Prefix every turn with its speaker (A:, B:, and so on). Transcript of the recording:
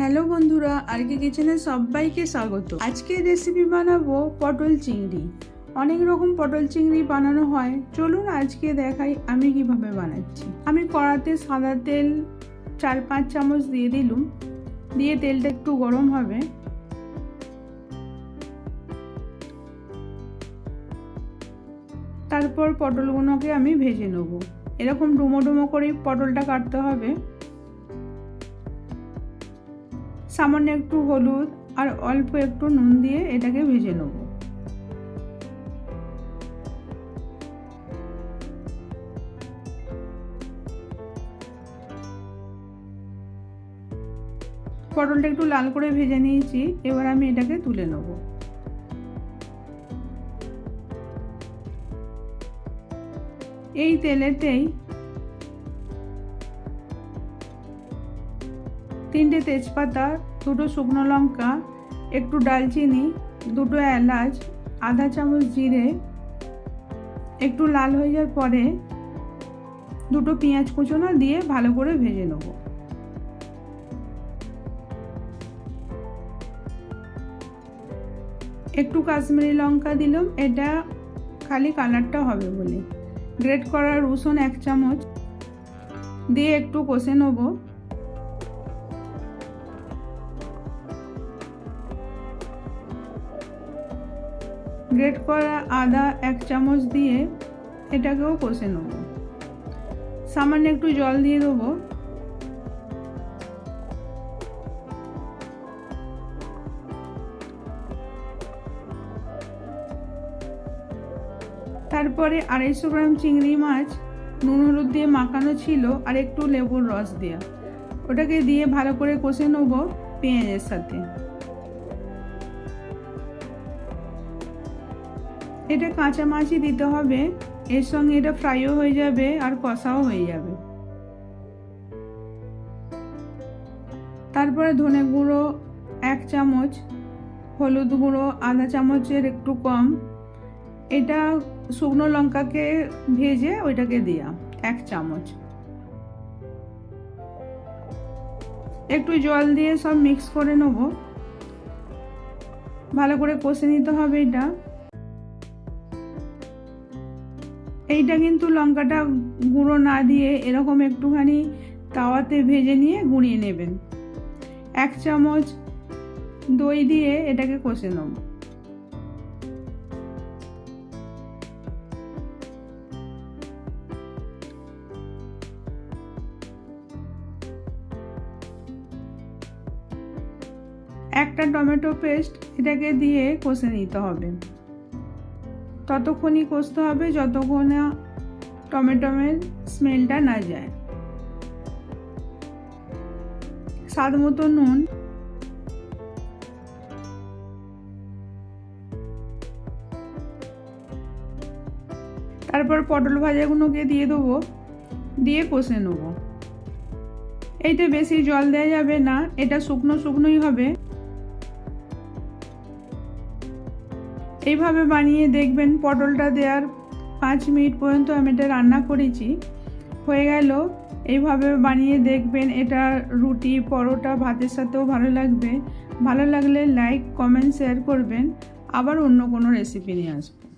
A: Hello বন্ধুরা আর আরকে কিচেনে সবাইকে স্বাগত। আজকে রেসিপি বানাবো পটল চিংড়ি। অনেক রকম পটল চিংড়ি বানানো হয়। চলুন আজকে দেখাই আমি কীভাবে বানাচ্ছি। আমি কড়াতে সাদা তেল চার পাঁচ চামচ দিয়ে দিলুম। দিয়ে তেলটা একটু গরম হবে। তারপর পটলগুলোকে আমি ভেজে নেব। এরকম ডুমো ডুমো করে পটলটা কাটতে হবে। সামান্য একটু হলুদ আর অল্প একটু নুন দিয়ে এটাকে ভেজে নেব। পটলটা একটু লাল করে ভেজে নিয়েছি, এবার আমি এটাকে তুলে নেব। এই তেলেতেই তিনটে তেজপাতা, দুটো শুকনো লঙ্কা, একটু ডালচিনি, দুটো এলাচ, আধা চামচ জিরে, একটু লাল হয়ে যাওয়ার পরে দুটো পেঁয়াজ কুচোনো দিয়ে ভালো করে ভেজে নেব। একটু কাশ্মীরি লঙ্কা দিলাম, এটা খালি কালারটা হবে বলে। গ্রেট করা রসুন এক চামচ দিয়ে একটু কষে নেব। গ্রেট করা আদা এক চামচ দিয়ে এটাকেও কষে নেব। সামান্য একটু জল দিয়ে দেবো। তারপরে আড়াইশো গ্রাম চিংড়ি মাছ, নুন হলুদ দিয়ে মাখানো ছিল আর একটু লেবুর রস দেওয়া ওটাকে দিয়ে ভালো করে কষে নেব পেঁয়াজের সাথে। এটা কাঁচা মাছই দিতে হবে, এর সঙ্গে এটা ফ্রাইও হয়ে যাবে আর কষাও হয়ে যাবে। তারপরে ধনে গুঁড়ো এক চামচ, হলুদ গুঁড়ো আধা চামচের একটু কম। এটা শুকনো লঙ্কাকে ভেজে ওইটাকে দেওয়া এক চামচ। একটু জল দিয়ে সব মিক্স করে নেব। ভালো করে কষে নিতে হবে এটা। এইটা কিন্তু লঙ্কাটা গুঁড়ো না দিয়ে এরকম একটুখানি তাওয়াতে ভেজে নিয়ে গুঁড়িয়ে নেবেন। এক চামচ দই দিয়ে এটাকে কষে নেব। একটা টমেটো পেস্ট এটাকে দিয়ে কষে নিতে হবে। ততক্ষণই কষতে হবে যতক্ষণ না টমেটোমের স্মেলটা না যায়। স্বাদ মতো নুন। তারপর পটল ভাজাগুলোকে দিয়ে দেবো, দিয়ে কষে নেব। এইটা বেশি জল দেওয়া যাবে না, এটা শুকনো শুকনোই হবে। এইভাবে বানিয়ে দেখবেন, পটলটা দেওয়ার পাঁচ মিনিট পর্যন্ত আমি এটা রান্না করেছি। হয়ে গেল, এইভাবে বানিয়ে দেখবেন, এটা রুটি, পরোটা, ভাতের সাথেও ভালো লাগবে। ভালো লাগলে লাইক, কমেন্ট, শেয়ার করবেন। আবার অন্য কোনো রেসিপি নিয়ে আসব।